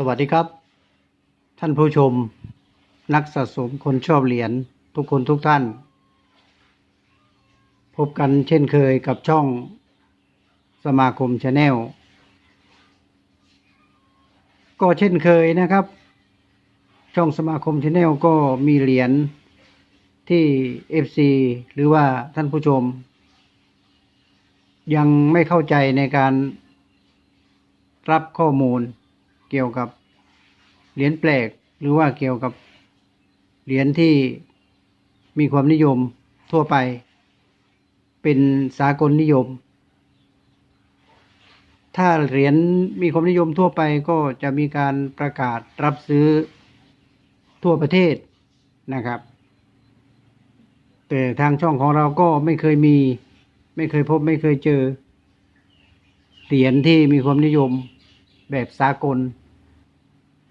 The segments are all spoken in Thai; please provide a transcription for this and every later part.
สวัสดีครับ ท่านผู้ชม นักสะสมคนชอบเหรียญทุกคนทุกท่าน พบกันเช่นเคยกับช่องสมาคมชาแนลก็เช่นเคยนะครับ ช่องสมาคมชาแนลก็มีเหรียญที่ FC หรือว่าท่านผู้ชม ยังไม่เข้าใจในการรับข้อมูล เกี่ยวกับเหรียญแปลก หรือว่าเกี่ยวกับเหรียญที่มีความนิยมทั่วไป เป็นสากลนิยม ถ้าเหรียญมีความนิยมทั่วไปก็จะมีการประกาศรับซื้อทั่วประเทศนะครับ แต่ทางช่องของเราก็ไม่เคยมี ไม่เคยพบไม่เคยเจอเหรียญที่มีความนิยม แบบสากล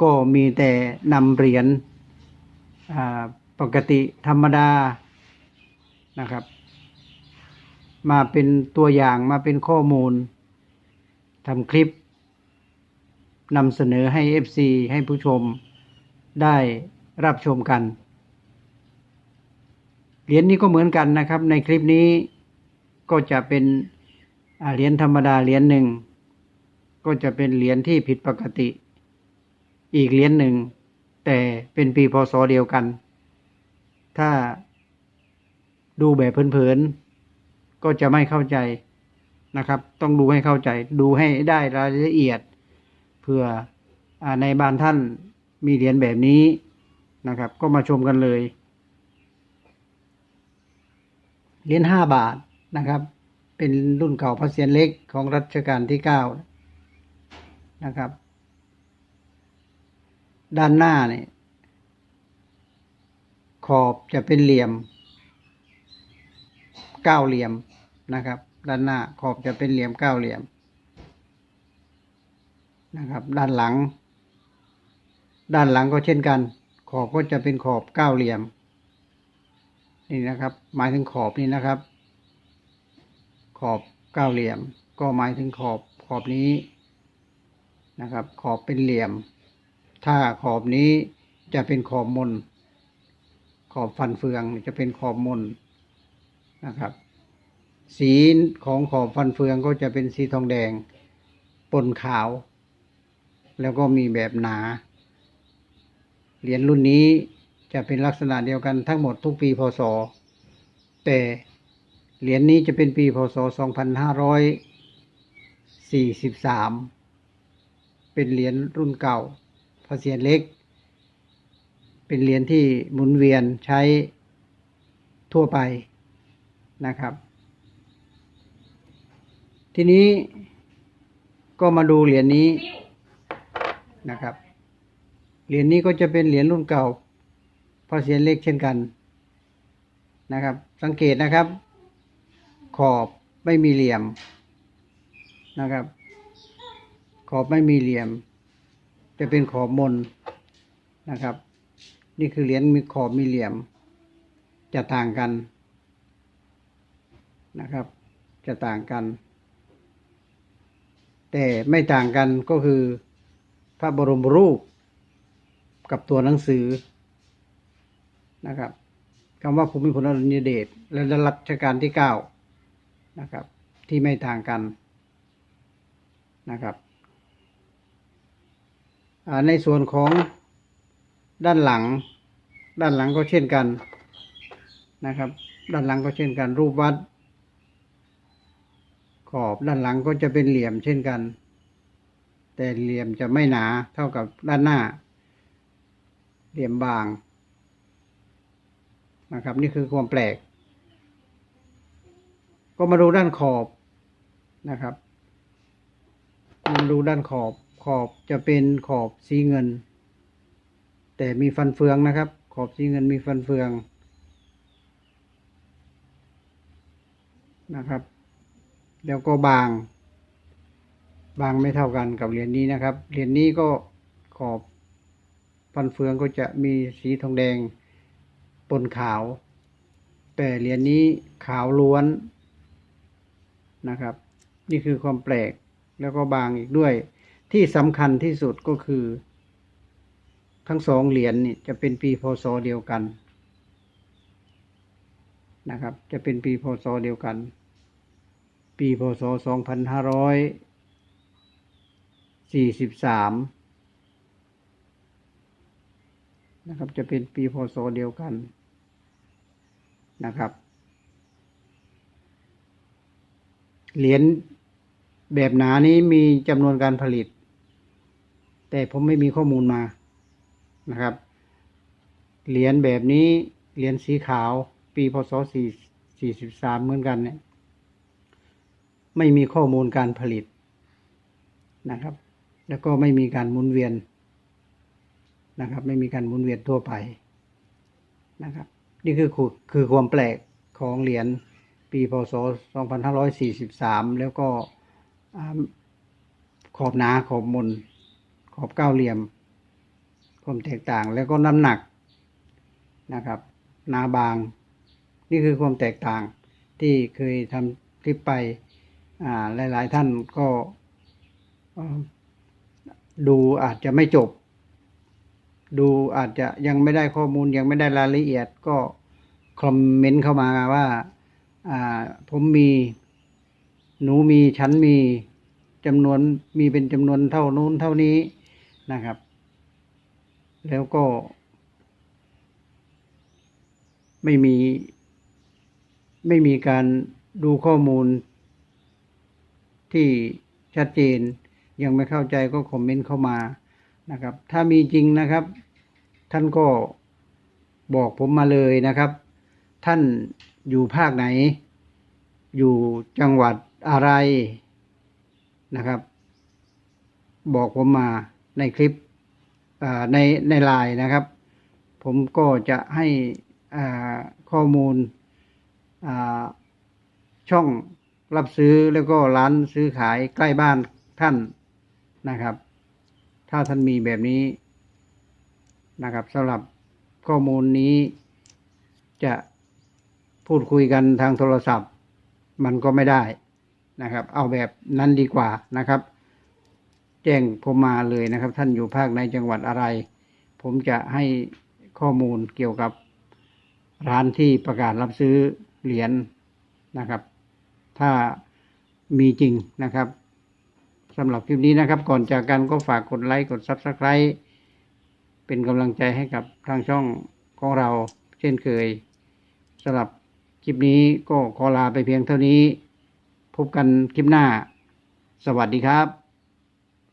ก็มีแต่นำเหรียญปกติธรรมดานะครับ มาเป็นตัวอย่างมาเป็นข้อมูลทำคลิปนำเสนอให้ FC ให้ผู้ชมได้รับชมกัน เหรียญนี้ก็เหมือนกันนะครับ ในคลิปนี้ก็จะเป็นเหรียญธรรมดาเหรียญหนึ่ง ก็จะเป็นเหรียญที่ผิดปกติ อีกเหรียญหนึ่ง แต่เป็นปีพศเดียวกัน ถ้าดูแบบเผินๆก็จะไม่เข้าใจนะครับ ต้องดูให้เข้าใจ ดูให้ได้รายละเอียดเพื่ออในบ้านท่านมีเหรียญแบบนี้นะครับ ก็มาชมกันเลยเหรียญห้าบาทนะครับ เป็นรุ่นเก่าพระเศียรเล็กของรัชกาลที่เก้า นะครับ ด้านหน้าเนี่ยขอบจะเป็นเหลี่ยมเก้าเหลี่ยมนะครับ ด้านหน้าขอบจะเป็นเหลี่ยมเก้าเหลี่ยมนะครับ ด้านหลัง ด้านหลังก็เช่นกัน ขอบก็จะเป็นขอบเก้าเหลี่ยม นี่นะครับ หมายถึงขอบนี่นะครับ ขอบเก้าเหลี่ยม ก็หมายถึงขอบขอบนี้ นะครับ ขอบเป็นเหลี่ยม ถ้าขอบนี้จะเป็นขอบมน ขอบฟันเฟืองจะเป็นขอบมนนะครับ สีของขอบฟันเฟืองก็จะเป็นสีทองแดงปนขาว แล้วก็มีแบบหนา เหรียญรุ่นนี้จะเป็นลักษณะเดียวกันทั้งหมดทุกปีพศ แต่เหรียญนี้จะเป็นปีพศ 2543 เป็นเหรียญรุ่นเก่าพระเศียรเล็ก เป็นเหรียญที่หมุนเวียนใช้ทั่วไปนะครับ ทีนี้ก็มาดูเหรียญนี้นะครับ เหรียญนี้ก็จะเป็นเหรียญรุ่นเก่าพระเศียรเล็กเช่นกันนะครับ สังเกตนะครับ ขอบไม่มีเหลี่ยมนะครับ ขอบไม่มีเหลี่ยม จะเป็นขอบมนนะครับ นี่คือเหรียญมีขอบมีเหลี่ยม จะต่างกันนะครับ จะต่างกัน แต่ไม่ต่างกันก็คือพระบรมรูปกับตัวหนังสือนะครับคำว่าภูมิพลอดุลยเดชและรัชกาลที่เก้านะครับ ที่ไม่ต่างกันนะครับ ในส่วนของด้านหลัง ด้านหลังก็เช่นกันนะครับ ด้านหลังก็เช่นกัน รูปวัด ขอบด้านหลังก็จะเป็นเหลี่ยมเช่นกัน แต่เหลี่ยมจะไม่หนาเท่ากับด้านหน้า เหลี่ยมบางนะครับ นี่คือความแปลก ก็มาดูด้านขอบนะครับมาดูด้านขอบ ขอบจะเป็นขอบสีเงิน แต่มีฟันเฟืองนะครับ ขอบสีเงินมีฟันเฟืองนะครับ แล้วก็บาง บางไม่เท่ากันกับเหรียญนี้นะครับ เหรียญนี้ก็ขอบฟันเฟืองก็จะมีสีทองแดงปนขาว แต่เหรียญนี้ขาวล้วนนะครับ นี่คือความแปลกแล้วก็บางอีกด้วย ที่สำคัญที่สุดก็คือ ทั้งสองเหรียญนี่จะเป็นปีพศเดียวกันนะครับ จะเป็นปีพศเดียวกัน ปีพศสองพันห้าร้อยสี่สิบสามนะครับ จะเป็นปีพศเดียวกันนะครับ เหรียญแบบหนานี้มีจำนวนการผลิต แต่ผมไม่มีข้อมูลมานะครับ เหรียญแบบนี้เหรียญสีขาวปีพศสี่สิบสามเหมือนกันเนี่ยไม่มีข้อมูลการผลิตนะครับ แล้วก็ไม่มีการหมุนเวียนนะครับ ไม่มีการหมุนเวียนทั่วไปนะครับ นี่คือคือความแปลกของเหรียญปีพศ 2543 แล้วก็อ่าขอบหนาขอบมน ขอบเก้าเหลี่ยมความแตกต่างแล้วก็น้ำหนักนะครับหนาบาง นี่คือความแตกต่างที่เคยทำคลิปไปหลาย ๆ ท่านก็ดูอาจจะไม่จบ ดูอาจจะยังไม่ได้ข้อมูลยังไม่ได้รายละเอียดก็คอมเมนต์เข้ามาว่าอ่าผมมีหนูมีฉันมีจำนวนมีเป็นจำนวนเท่านู้นเท่านี้ นะครับ แล้วก็ ไม่มี ไม่มีการดูข้อมูลที่ชัดเจน ยังไม่เข้าใจก็คอมเมนต์เข้ามานะครับ ถ้ามีจริงนะครับ ท่านก็บอกผมมาเลยนะครับ ท่านอยู่ภาคไหน อยู่จังหวัดอะไรนะครับ บอกผมมา ในคลิปในในไลน์นะครับ ผมก็จะให้ข้อมูลช่องรับซื้อแล้วก็ร้านซื้อขายใกล้บ้านท่านนะครับ ถ้าท่านมีแบบนี้นะครับสำหรับข้อมูลนี้จะพูดคุยกันทางโทรศัพท์ มันก็ไม่ได้นะครับ เอาแบบนั้นดีกว่านะครับ แจ้งผมมาเลยนะครับ ท่านอยู่ภาคในจังหวัดอะไร ผมจะให้ข้อมูลเกี่ยวกับร้านที่ประกาศรับซื้อเหรียญนะครับ ถ้ามีจริงนะครับสำหรับคลิปนี้นะครับ ก่อนจากกันก็ฝากกดไลค์กด Subscribe เป็นกำลังใจให้กับทางช่องของเราเช่นเคยสำหรับคลิปนี้ก็ขอลาไปเพียงเท่านี้ พบกันคลิปหน้า สวัสดีครับ